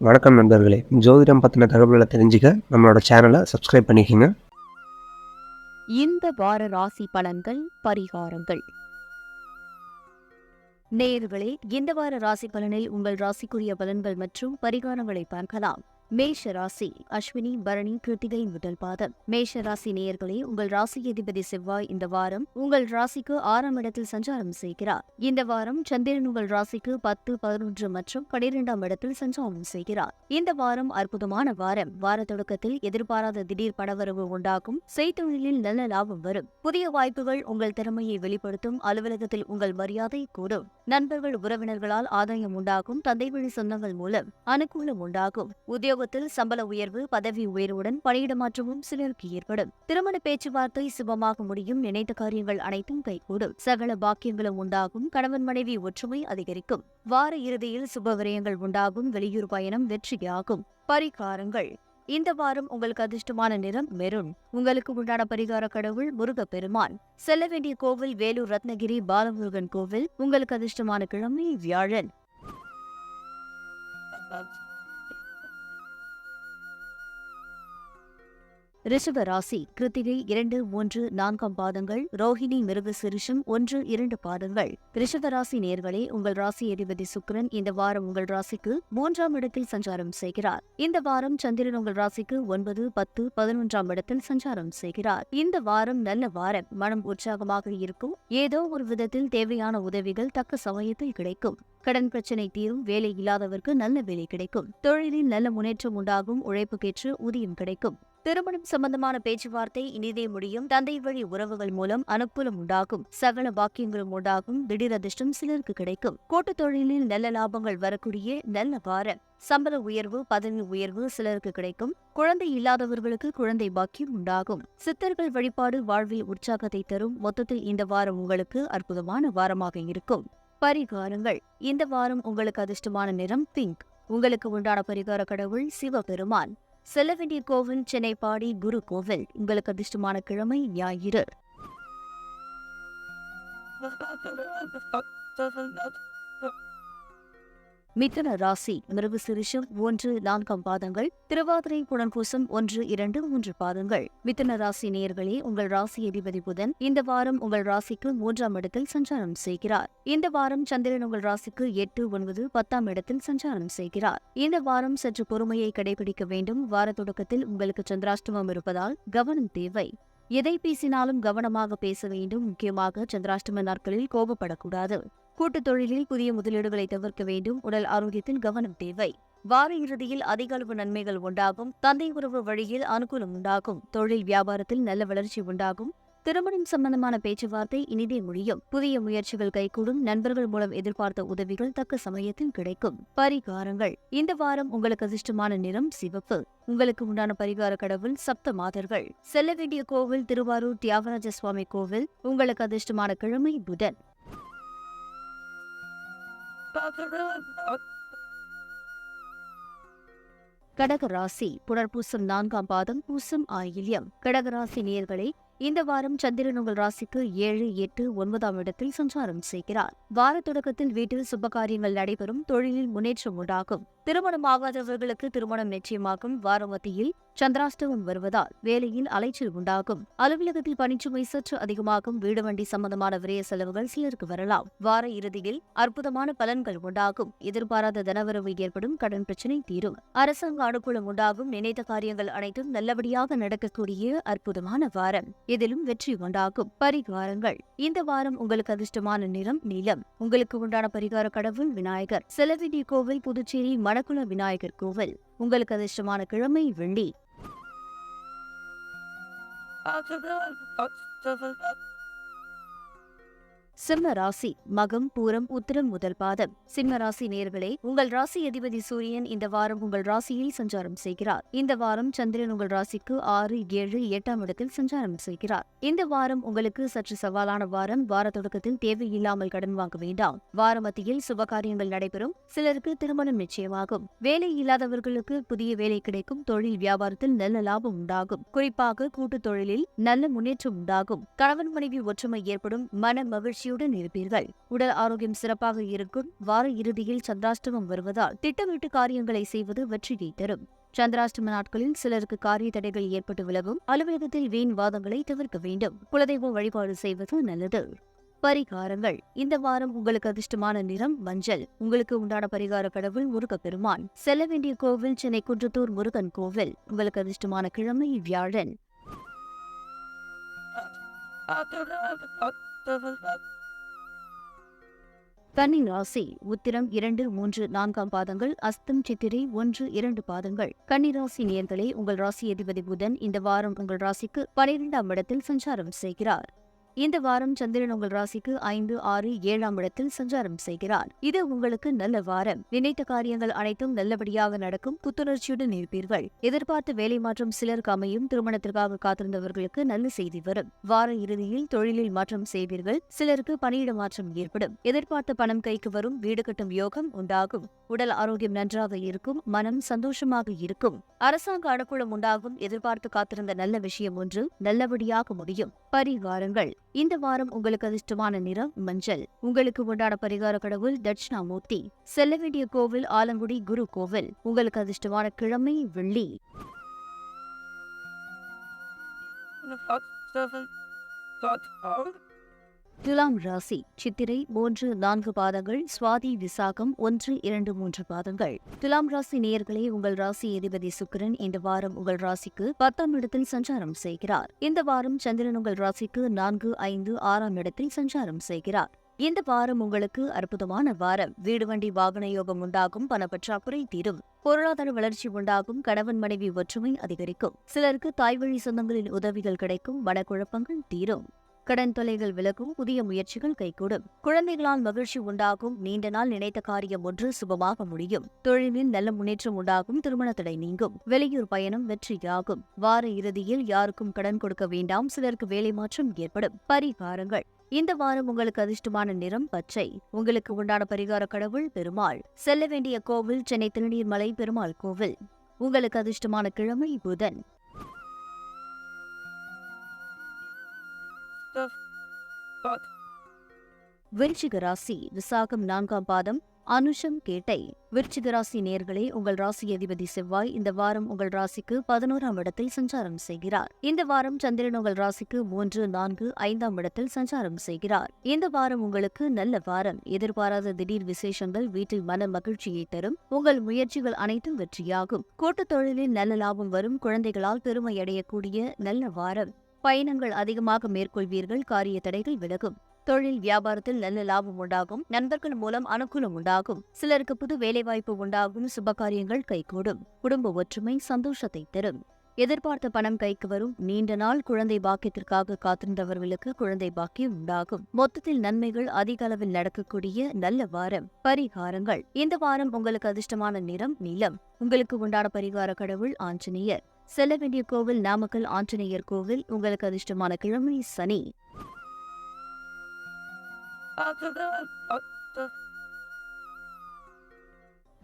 வணக்கம் நண்பர்களே. ஜோதிடம் பற்றின தகவல்களை தெரிஞ்சுக்க நம்மளோட சேனலை சப்ஸ்கிரைப் பண்ணிக்கோங்க. இந்த வார ராசி பலன்கள் பரிகாரங்கள். நேர்களே இந்த வார ராசி பலனில் உங்கள் ராசிக்குரிய பலன்கள் மற்றும் பரிகாரங்களை பார்க்கலாம். மேஷ ராசி அஸ்வினி பரணி கிருத்திகை முதல் பாதம். மேஷ ராசி நேயர்களே உங்கள் ராசி அதிபதி செவ்வாய் இந்த வாரம் உங்கள் ராசிக்கு ஆறாம் இடத்தில் சஞ்சாரம் செய்கிறார். இந்த வாரம் சந்திரன் உங்கள் ராசிக்கு பத்து பதினொன்று மற்றும் பனிரெண்டாம் இடத்தில் சஞ்சாரம் செய்கிறார். இந்த வாரம் அற்புதமான வாரம். வார தொடக்கத்தில் எதிர்பாராத திடீர் பணவரவு உண்டாகும். செய்தொழிலில் நல்ல லாபம் வரும். புதிய வாய்ப்புகள் உங்கள் திறமையை வெளிப்படுத்தும். அலுவலகத்தில் உங்கள் மரியாதை கூடும். நண்பர்கள் உறவினர்களால் ஆதாயம் உண்டாகும். தந்தை வழி சொந்தங்கள் மூலம் அனுகூலம் உண்டாகும். உத்தியோகத்தில் சம்பள உயர்வு பதவி உயர்வுடன் பணியிட மாற்றமும் சிலருக்கு ஏற்படும். திருமண பேச்சுவார்த்தை சுபமாக முடியும் நினைத்த காரியங்கள் அனைத்தும் கைகூடும். சகல பாக்கியங்களும் உண்டாகும் கணவன் மனைவி ஒற்றுமை அதிகரிக்கும். வார இறுதியில் சுப விரயங்கள் உண்டாகும் வெளியூர் பயணம் வெற்றியாகும். பரிகாரங்கள். இந்த வாரம் உங்களுக்கு அதிர்ஷ்டமான நிறம் மெருண் உங்களுக்கு உண்டான பரிகார கடவுள் முருக பெருமான் செல்ல வேண்டிய கோவில் வேலூர் ரத்னகிரி பாலமுருகன் கோவில். உங்களுக்கு அதிர்ஷ்டமான கிழமை வியாழன். ரிஷப ராசி கிருத்திகை இரண்டு மூன்று நான்காம் பாதங்கள் ரோஹிணி மிருக சிறுஷம் ஒன்று இரண்டு பாதங்கள். ரிஷப ராசி நேர்களே உங்கள் ராசி அதிபதி சுக்கிரன் இந்த வாரம் உங்கள் ராசிக்கு மூன்றாம் இடத்தில் சஞ்சாரம் செய்கிறார். இந்த வாரம் சந்திரன் உங்கள் ராசிக்கு ஒன்பது பத்து பதினொன்றாம் இடத்தில் சஞ்சாரம் செய்கிறார். இந்த வாரம் நல்ல வாரம் மனம் உற்சாகமாக இருக்கும். ஏதோ ஒரு விதத்தில் தேவையான உதவிகள் தக்க சமயத்தில் கிடைக்கும். கடன் பிரச்சனை தீரும் வேலை இல்லாதவருக்கு நல்ல வேலை கிடைக்கும். தொழிலில் நல்ல முன்னேற்றம் உண்டாகும் உழைப்புக்கேற்று ஊதியம் கிடைக்கும். திருமணம் சம்பந்தமான பேச்சுவார்த்தை இனிதே முடியும். தந்தை வழி உறவுகள் மூலம் அனுகூலம் உண்டாகும். சகல பாக்கியங்களும் உண்டாகும். திடீர் அதிர்ஷ்டம் சிலருக்கு கிடைக்கும். கூட்டுத் தொழிலில் நல்ல லாபங்கள் வரக்கூடிய நல்ல வாரம் சம்பள உயர்வு பதவி உயர்வு சிலருக்கு கிடைக்கும். குழந்தை இல்லாதவர்களுக்கு குழந்தை பாக்கியம் உண்டாகும். சித்தர்கள் வழிபாடு வாழ்வில் உற்சாகத்தை தரும். மொத்தத்தில் இந்த வாரம் உங்களுக்கு அற்புதமான வாரமாக இருக்கும். பரிகாரங்கள். இந்த வாரம் உங்களுக்கு அதிர்ஷ்டமான நிறம் பிங்க் உங்களுக்கு உண்டான பரிகார கடவுள் சிவபெருமான். செல்ல வேண்டிய கோவில் சென்னை பாடி குரு கோவில் உங்களுக்கு அதிர்ஷ்டமான கிழமை ஞாயிறு. மிதன ராசி மிருகு சிரிஷம் ஒன்று நான்காம் பாதங்கள் திருவாதிரை புனன்பூசம் ஒன்று இரண்டு மூன்று பாதங்கள். மிதன ராசி நேர்களே உங்கள் ராசி அதிபதி புதன் இந்த வாரம் உங்கள் ராசிக்கு மூன்றாம் இடத்தில் சஞ்சாரம் செய்கிறார். இந்த வாரம் சந்திரன் உங்கள் ராசிக்கு எட்டு ஒன்பது பத்தாம் இடத்தில் சஞ்சாரம் செய்கிறார். இந்த வாரம் சற்று பொறுமையை கடைபிடிக்க வேண்டும். வார தொடக்கத்தில் உங்களுக்கு சந்திராஷ்டமம் இருப்பதால் கவனம் தேவை. எதை பேசினாலும் கவனமாக பேச வேண்டும். முக்கியமாக சந்திராஷ்டம நாட்களில் கோபப்படக்கூடாது. கூட்டுத் தொழிலில் புதிய முதலீடுகளை தவிர்க்க வேண்டும். உடல் ஆரோக்கியத்தில் கவனம் தேவை. வார இறுதியில் அதிக அளவு நன்மைகள் உண்டாகும். தந்தை உறவு வழியில் அனுகூலம் உண்டாகும். தொழில் வியாபாரத்தில் நல்ல வளர்ச்சி உண்டாகும். திருமணம் சம்பந்தமான பேச்சுவார்த்தை இனிதே முடியும். புதிய முயற்சிகள் கைகூடும். நண்பர்கள் மூலம் எதிர்பார்த்த உதவிகள் தக்க சமயத்தில் கிடைக்கும். பரிகாரங்கள். இந்த வாரம் உங்களுக்கு அதிர்ஷ்டமான நிறம் சிவப்பு. உங்களுக்கு உண்டான பரிகார கடவுள் சப்த மாதர்கள் செல்ல வேண்டிய கோவில் திருவாரூர் தியாகராஜ சுவாமி கோவில். உங்களுக்கு அதிர்ஷ்டமான கிழமை புதன். கடக ராசி புனர்பூசம் நான்காம் பாதம் பூசம் ஆயில்யம். கடகராசி நேர்களை இந்த வாரம் சந்திரன் உங்கள் ராசிக்கு ஏழு எட்டு ஒன்பதாம் இடத்தில் சஞ்சாரம் செய்கிறார். வார தொடக்கத்தில் வீட்டில் சுபகாரியங்கள் நடைபெறும் தொழிலில் முன்னேற்றம் உண்டாகும். திருமணம் ஆகாதவர்களுக்கு திருமணம் நிச்சயமாகும். வார மத்தியில் சந்திராஷ்டமம் வருவதால் வேலையில் அலைச்சல் உண்டாகும். அலுவலகத்தில் பணிச்சுமை சற்று அதிகமாகும். வீடு வண்டி சம்பந்தமான விரய செலவுகள் சிலருக்கு வரலாம். வார இறுதியில் அற்புதமான பலன்கள் உண்டாகும். எதிர்பாராத தனவரவு ஏற்படும். கடன் பிரச்சினை தீரும். அரசாங்க அனுகூலம் உண்டாகும். நினைத்த காரியங்கள் அனைத்தும் நல்லபடியாக நடக்கக்கூடிய அற்புதமான வாரம். இதிலும் வெற்றி உண்டாகும். பரிகாரங்கள். இந்த வாரம் உங்களுக்கு அதிர்ஷ்டமான நிறம் நீலம். உங்களுக்கு உண்டான பரிகார கடவுள் விநாயகர். செலவிடி கோவில் புதுச்சேரி மணக்குள விநாயகர் கோவில். உங்களுக்கு அதிர்ஷ்டமான கிழமை வெள்ளி. சிம்ம ராசி மகம் பூரம் உத்திரம் முதல் பாதம். சிம்ம ராசி நேர்களே உங்கள் ராசி அதிபதி சூரியன் இந்த வாரம் உங்கள் ராசியில் சஞ்சாரம் செய்கிறார். இந்த வாரம் சந்திரன் உங்கள் ராசிக்கு ஆறு ஏழு எட்டாம் இடத்தில் சஞ்சாரம் செய்கிறார். இந்த வாரம் உங்களுக்கு சற்று சவாலான வாரம். வார தொடக்கத்தில் தேவையில்லாமல் கடன் வாங்க வேண்டாம். வார மத்தியில் சுபகாரியங்கள் நடைபெறும். சிலருக்கு திருமணம் நிச்சயமாகும். வேலை இல்லாதவர்களுக்கு புதிய வேலை கிடைக்கும். தொழில் வியாபாரத்தில் நல்ல லாபம் உண்டாகும். குறிப்பாக கூட்டுத் தொழிலில் நல்ல முன்னேற்றம் உண்டாகும். கணவன் மனைவி ஒற்றுமை ஏற்படும். மன மகிழ்ச்சி மகிழ்ச்சியுடன் இருப்பீர்கள் உடல் ஆரோக்கியம் சிறப்பாக இருக்கும் வார இறுதியில் சந்திராஷ்டமம் வருவதால் திட்டமிட்டு காரியங்களை செய்வது வெற்றியை தரும் சந்திராஷ்டம நாட்களில் சிலருக்கு காரிய தடைகள் ஏற்பட்டு விலகும் அலுவலகத்தில் வீண் வாதங்களை தவிர்க்க வேண்டும் குலதெய்வ வழிபாடு செய்வது நல்லது பரிகாரங்கள் இந்த வாரம் உங்களுக்கு அதிர்ஷ்டமான நிறம் மஞ்சள் உங்களுக்கு உண்டான பரிகார கடவுள் முருகப் பெருமான் செல்ல வேண்டிய கோவில் சென்னை குன்றத்தூர் முருகன் கோவில் உங்களுக்கு அதிர்ஷ்டமான கிழமை வியாழன் கன்னி ராசி உத்திரம் இரண்டு மூன்று நான்காம் பாதங்கள் அஸ்தம் சித்திரை ஒன்று இரண்டு பாதங்கள். கன்னி ராசி நேர்களே உங்கள் ராசி அதிபதி புதன் இந்த வாரம் உங்கள் ராசிக்கு பனிரெண்டாம் இடத்தில் சஞ்சாரம் செய்கிறார். இந்த வாரம் சந்திரன் உங்கள் ராசிக்கு ஐந்து ஆறு ஏழாம் இடத்தில் சஞ்சாரம் செய்கிறார். இது உங்களுக்கு நல்ல வாரம். நினைத்த காரியங்கள் அனைத்தும் நல்லபடியாக நடக்கும். புத்துணர்ச்சியுடன் இருப்பீர்கள். எதிர்பார்த்த வேலை மாற்றம் சிலருக்கு அமையும். திருமணத்திற்காக காத்திருந்தவர்களுக்கு நல்ல செய்தி வரும். வார இறுதியில் தொழிலில் மாற்றம் செய்வீர்கள். சிலருக்கு பணியிட மாற்றம் ஏற்படும். எதிர்பார்த்த பணம் கைக்கு வரும். வீடு கட்டும் யோகம் உண்டாகும். உடல் ஆரோக்கியம் நன்றாக இருக்கும். மனம் சந்தோஷமாக இருக்கும். அரசாங்க அனுகூலம் உண்டாகும். எதிர்பார்த்து காத்திருந்த நல்ல விஷயம் ஒன்று நல்லபடியாக முடியும். பரிகாரங்கள். இந்த வாரம் உங்களுக்கு அதிர்ஷ்டமான நிறம் மஞ்சள். உங்களுக்கு உண்டான பரிகார கடவுள் தட்சிணாமூர்த்தி. செல்ல வேண்டிய கோவில் ஆலங்குடி குரு கோவில். உங்களுக்கு அதிர்ஷ்டமான கிழமை வெள்ளி. துலாம் ராசி சித்திரை மூன்று நான்கு பாதங்கள் சுவாதி விசாகம் ஒன்று இரண்டு மூன்று பாதங்கள். துலாம் ராசி நேயர்களே உங்கள் ராசி அதிபதி சுக்கிரன் இந்த வாரம் உங்கள் ராசிக்கு பத்தாம் இடத்தில் சஞ்சாரம் செய்கிறார். இந்த வாரம் சந்திரன் உங்கள் ராசிக்கு நான்கு ஐந்து ஆறாம் இடத்தில் சஞ்சாரம் செய்கிறார். இந்த வாரம் உங்களுக்கு அற்புதமான வாரம். வீடு வண்டி வாகன யோகம் உண்டாகும் பணப்பற்றாக்குறை தீரும். பொருளாதார வளர்ச்சி உண்டாகும் கணவன் மனைவி ஒற்றுமை அதிகரிக்கும். சிலருக்கு தாய்வழி சொந்தங்களின் உதவிகள் கிடைக்கும் மனக்குழப்பங்கள் தீரும். கடன் தொலைகள் விலகும் புதிய முயற்சிகள் கைகூடும். குழந்தைகளால் மகிழ்ச்சி உண்டாகும் நீண்ட நாள் நினைத்த காரியம் ஒன்று சுபமாக முடியும். தொழிலில் நல்ல முன்னேற்றம் உண்டாகும் திருமண தடை நீங்கும். வெளியூர் பயணம் வெற்றியாகும். வார இறுதியில் யாருக்கும் கடன் கொடுக்க வேண்டாம் சிலருக்கு வேலை மாற்றம் ஏற்படும். பரிகாரங்கள். இந்த வாரம் உங்களுக்கு அதிர்ஷ்டமான நிறம் பச்சை. உங்களுக்கு உண்டான பரிகார கடவுள் பெருமாள். செல்ல வேண்டிய கோவில் சென்னை திருநீர்மலை பெருமாள் கோவில். உங்களுக்கு அதிர்ஷ்டமான கிழமை புதன். விருச்சிக ராசி விசாகம் நான்காம் பாதம் அனுஷம் கேட்டை. விருச்சிக ராசி நேர்களே உங்கள் ராசி அதிபதி செவ்வாய் இந்த வாரம் உங்கள் ராசிக்கு பதினோராம் இடத்தில் சஞ்சாரம் செய்கிறார். இந்த வாரம் சந்திரன் உங்கள் ராசிக்கு மூன்று நான்கு ஐந்தாம் இடத்தில் சஞ்சாரம் செய்கிறார். இந்த வாரம் உங்களுக்கு நல்ல வாரம். எதிர்பாராத திடீர் விசேஷங்கள் வீட்டில் மன மகிழ்ச்சியை தரும். உங்கள் முயற்சிகள் அனைத்தும் வெற்றியாகும். கூட்டுத் தொழிலில் நல்ல லாபம் வரும். குழந்தைகளால் பெருமை அடையக்கூடிய நல்ல வாரம். பயணங்கள் அதிகமாக மேற்கொள்வீர்கள் காரிய தடைகள் விலகும். தொழில் வியாபாரத்தில் நல்ல லாபம் உண்டாகும் நண்பர்கள் மூலம் அனுகூலம் உண்டாகும். சிலருக்கு புது வேலைவாய்ப்பு உண்டாகும் சுபகாரியங்கள் கைகூடும். குடும்ப ஒற்றுமை சந்தோஷத்தை தரும். எதிர்பார்த்த பணம் கைக்கு வரும். நீண்ட நாள் குழந்தை பாக்கியத்திற்காக காத்திருந்தவர்களுக்கு குழந்தை பாக்கியம் உண்டாகும். மொத்தத்தில் நன்மைகள் அதிக அளவில் நடக்கக்கூடிய நல்ல வாரம். பரிகாரங்கள். இந்த வாரம் உங்களுக்கு அதிர்ஷ்டமான நிறம் நீளம். உங்களுக்கு உண்டான பரிகார கடவுள் ஆஞ்சநேயர். செல்ல வேண்டிய கோவில் நாமக்கல் ஆஞ்சநேயர் கோவில். உங்களுக்கு அதிர்ஷ்டமான கிழமை சனி.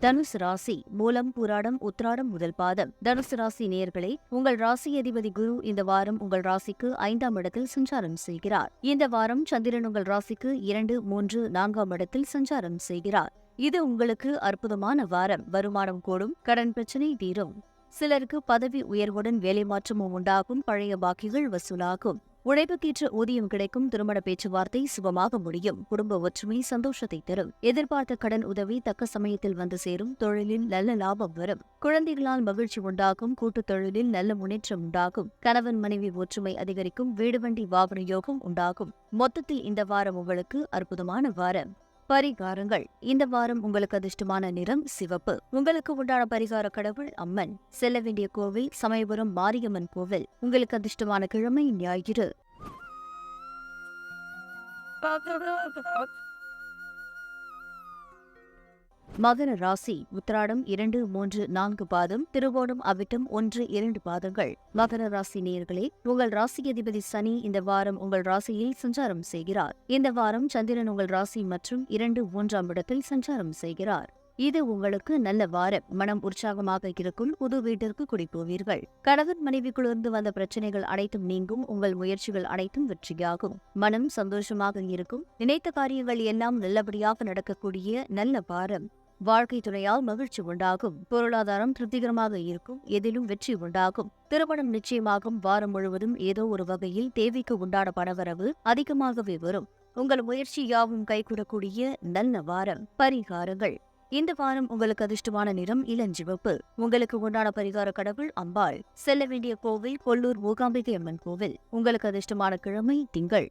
தனுசு ராசி மூலம் புராடம் உத்ராடம் முதல் பாதம். தனுசு ராசி நேயர்களே உங்கள் ராசி அதிபதி குரு இந்த வாரம் உங்கள் ராசிக்கு ஐந்தாம் இடத்தில் சஞ்சாரம் செய்கிறார். இந்த வாரம் சந்திரன் உங்கள் ராசிக்கு இரண்டு மூன்று நான்காம் இடத்தில் சஞ்சாரம் செய்கிறார். இது உங்களுக்கு அற்புதமான வாரம். வருமானம் கூடும் கடன் பிரச்சனை தீரும். சிலருக்கு பதவி உயர்வுடன் வேலை மாற்றமும் உண்டாகும் பழைய பாக்கிகள் வசூலாகும். உழைப்புக்கேற்ற ஊதியம் கிடைக்கும் திருமண பேச்சுவார்த்தை சுபமாக முடியும். குடும்ப ஒற்றுமை சந்தோஷத்தை தரும். எதிர்பார்த்த கடன் உதவி தக்க சமயத்தில் வந்து சேரும். தொழிலில் நல்ல லாபம் வரும். குழந்தைகளால் மகிழ்ச்சி உண்டாகும். கூட்டுத் தொழிலில் நல்ல முன்னேற்றம் உண்டாகும். கணவன் மனைவி ஒற்றுமை அதிகரிக்கும். வீடு வண்டி வாகன யோகம் உண்டாகும். மொத்தத்தில் இந்த வாரம் உங்களுக்கு அற்புதமான வாரம். பரிகாரங்கள். இந்த வாரம் உங்களுக்கு அதிர்ஷ்டமான நிறம் சிவப்பு. உங்களுக்கு உண்டான பரிகார கடவுள் அம்மன். செல்ல வேண்டிய கோவில் சமயபுரம் மாரியம்மன் கோவில். உங்களுக்கு அதிர்ஷ்டமான கிழமை ஞாயிறு. Uh, மகர ராசி உத்திராடம் இரண்டு மூன்று நான்கு பாதம் திருவோணம் அவிட்டம் ஒன்று இரண்டு பாதங்கள். மகர ராசி நேர்களே உங்கள் ராசி அதிபதி சனி இந்த வாரம் உங்கள் ராசியில் சஞ்சாரம் செய்கிறார். இந்த வாரம் சந்திரன் உங்கள் ராசி மற்றும் இரண்டு மூன்றாம் இடத்தில் சஞ்சாரம் செய்கிறார். இது உங்களுக்கு நல்ல வாரம். மனம் உற்சாகமாக இருக்கும் புது வீட்டிற்கு குடிப்போவீர்கள் கணவன் மனைவிக்குள்ளிருந்து வந்த பிரச்சனைகள் அனைத்தும் நீங்கும் உங்கள் முயற்சிகள் அனைத்தும் வெற்றியாகும். மனம் சந்தோஷமாக இருக்கும். நினைத்த காரியங்கள் எல்லாம் நல்லபடியாக நடக்கக்கூடிய நல்ல வாரம். வாழ்க்கை துணையால் மகிழ்ச்சி உண்டாகும். பொருளாதாரம் திருப்திகரமாக இருக்கும். எதிலும் வெற்றி உண்டாகும். திருமணம் நிச்சயமாகும். வாரம் முழுவதும் ஏதோ ஒரு வகையில் தேவைக்கு உண்டான பணவரவு அதிகமாகவே வரும். உங்கள் முயற்சி யாவும் கைகூடக்கூடிய நல்ல வாரம். பரிகாரங்கள். இந்த வாரம் உங்களுக்கு அதிர்ஷ்டமான நிறம் இளஞ்சிவப்பு உங்களுக்கு உண்டான பரிகார கடவுள் அம்பாள். செல்ல வேண்டிய கோவில் கொல்லூர் மூகாம்பிகை அம்மன் கோவில். உங்களுக்கு அதிர்ஷ்டமான கிழமை திங்கள்.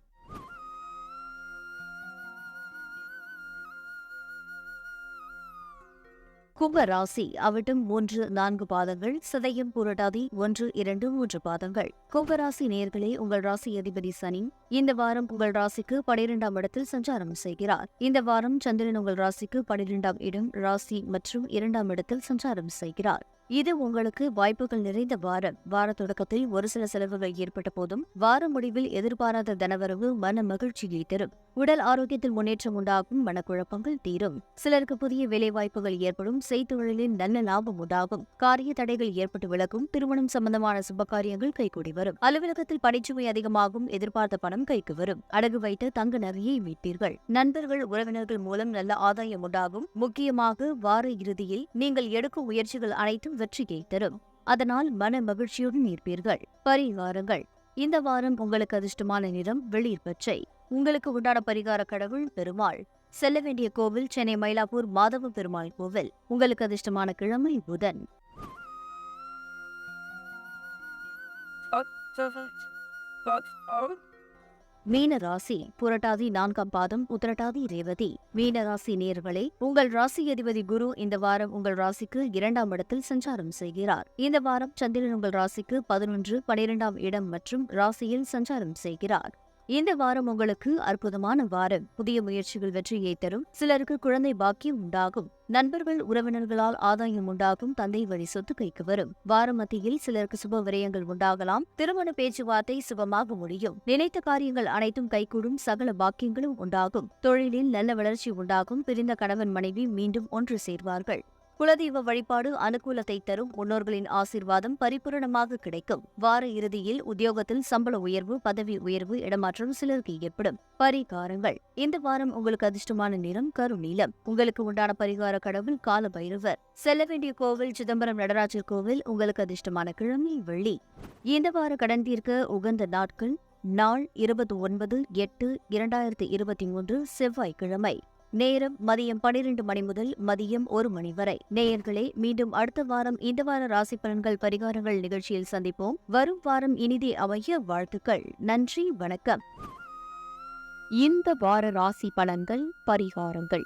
கும்ப ராசி அவிட்டம் மூன்று நான்கு பாதங்கள் சதயம் புரட்டாதி ஒன்று இரண்டு மூன்று பாதங்கள். கும்பராசி நேர்களே உங்கள் ராசி அதிபதி சனி இந்த வாரம் உங்கள் ராசிக்கு பனிரெண்டாம் இடத்தில் சஞ்சாரம் செய்கிறார். இந்த வாரம் சந்திரன் உங்கள் ராசிக்கு பனிரெண்டாம் இடம் ராசி மற்றும் இரண்டாம் இடத்தில் சஞ்சாரம் செய்கிறார். இது உங்களுக்கு வாய்ப்புகள் நிறைந்த வாரம். வார தொடக்கத்தில் ஒரு சில செலவுகள் ஏற்பட்ட போதும் வார முடிவில் எதிர்பாராத தனவரவு மன மகிழ்ச்சியை தரும். உடல் ஆரோக்கியத்தில் முன்னேற்றம் உண்டாகும் மனக்குழப்பங்கள் தீரும். சிலருக்கு புதிய வேலைவாய்ப்புகள் ஏற்படும் செய்தொழிலில் நல்ல லாபம் உண்டாகும். காரிய தடைகள் ஏற்பட்டு விலகும் திருமணம் சம்பந்தமான சுபகாரியங்கள் கைகூடி வரும். அலுவலகத்தில் பணிச்சுமை அதிகமாகும் எதிர்பார்த்த பணம் கைக்கு வரும். அடகு வைத்த தங்க நகையை மீட்பீர்கள் நண்பர்கள் உறவினர்கள் மூலம் நல்ல ஆதாயம் உண்டாகும். முக்கியமாக வார இறுதியில் நீங்கள் எடுக்கும் முயற்சிகள் அனைத்தும் வெற்றியை தரும். அதனால் மன மகிழ்ச்சியுடன் இருப்பீர்கள். பரிகாரங்கள். இந்த வாரம் உங்களுக்கு அதிர்ஷ்டமான நிறம் வெளிர் பச்சை உங்களுக்கு உண்டான பரிகார கடவுள் பெருமாள். செல்ல வேண்டிய கோவில் சென்னை மயிலாப்பூர் மாதவ பெருமாள் கோவில். உங்களுக்கு அதிர்ஷ்டமான கிழமை புதன். மீன ராசி புரட்டாதி நான்காம் பாதம் உத்திரட்டாதி ரேவதி. மீன ராசி நேர்களே உங்கள் ராசி அதிபதி குரு இந்த வாரம் உங்கள் ராசிக்கு இரண்டாம் இடத்தில் சஞ்சாரம் செய்கிறார். இந்த வாரம் சந்திரன் உங்கள் ராசிக்கு பதினொன்று பனிரெண்டாம் இடம் மற்றும் ராசியில் சஞ்சாரம் செய்கிறார். இந்த வாரம் உங்களுக்கு அற்புதமான வாரம். புதிய முயற்சிகள் வெற்றியை தரும். சிலருக்கு குழந்தை பாக்கியம் உண்டாகும். நண்பர்கள் உறவினர்களால் ஆதாயம் உண்டாகும். தந்தை வழி சொத்து கைக்கு வரும். வார மத்தியில் சிலருக்கு சுப விரயங்கள் உண்டாகலாம். திருமண பேச்சுவார்த்தை சுபமாக முடியும். நினைத்த காரியங்கள் அனைத்தும் கைகூடும். சகல பாக்கியங்களும் உண்டாகும். தொழிலில் நல்ல வளர்ச்சி உண்டாகும். பிரிந்த கணவன் மனைவி மீண்டும் ஒன்று சேர்வார்கள். குலதெய்வ வழிபாடு அனுகூலத்தை தரும் முன்னோர்களின் ஆசீர்வாதம் பரிபூரணமாக கிடைக்கும். வார இறுதியில் உத்தியோகத்தில் சம்பள உயர்வு பதவி உயர்வு இடமாற்றம் சிலருக்கு ஏற்படும். பரிகாரங்கள். இந்த வாரம் உங்களுக்கு அதிர்ஷ்டமான நிறம் கருநீலம். உங்களுக்கு உண்டான பரிகார கடவுள் கால பைரவர் செல்ல வேண்டிய கோவில் சிதம்பரம் நடராஜர் கோவில் உங்களுக்கு அதிர்ஷ்டமான கிழமை வெள்ளி. இந்த வார கடன் தீர்க்க உகந்த நாட்கள். நாள் இருபத்தி ஒன்பது எட்டு இரண்டாயிரத்தி இருபத்தி மூன்று செவ்வாய்க்கிழமை. நேரம் மதியம் பனிரெண்டு மணி முதல் மதியம் ஒரு மணி வரை. நேயர்களே மீண்டும் அடுத்த வாரம் இந்த வார ராசி பலன்கள் பரிகாரங்கள் நிகழ்ச்சியில் சந்திப்போம். வரும் வாரம் இனிதே அமைய வாழ்த்துக்கள். நன்றி வணக்கம். இந்த வார ராசி பலன்கள் பரிகாரங்கள்.